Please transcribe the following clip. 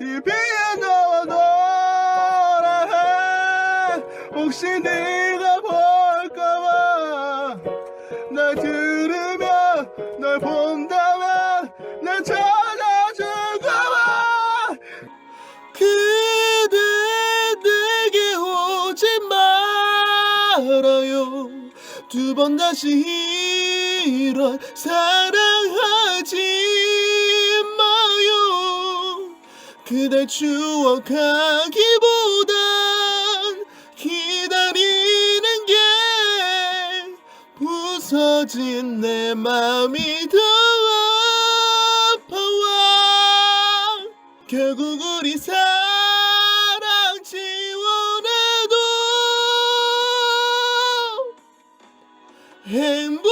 TV에 나와 너라. 해 혹시 네가 볼까봐 날 들으면 널 본다면 날 찾아줄까봐 그대 내게 오지 말아요. 두 번 다시 이런 사랑하 그댈 추억하기보단 기다리는 게 부서진 내 맘이 더 아파와 결국 우리 사랑 지원해도 행복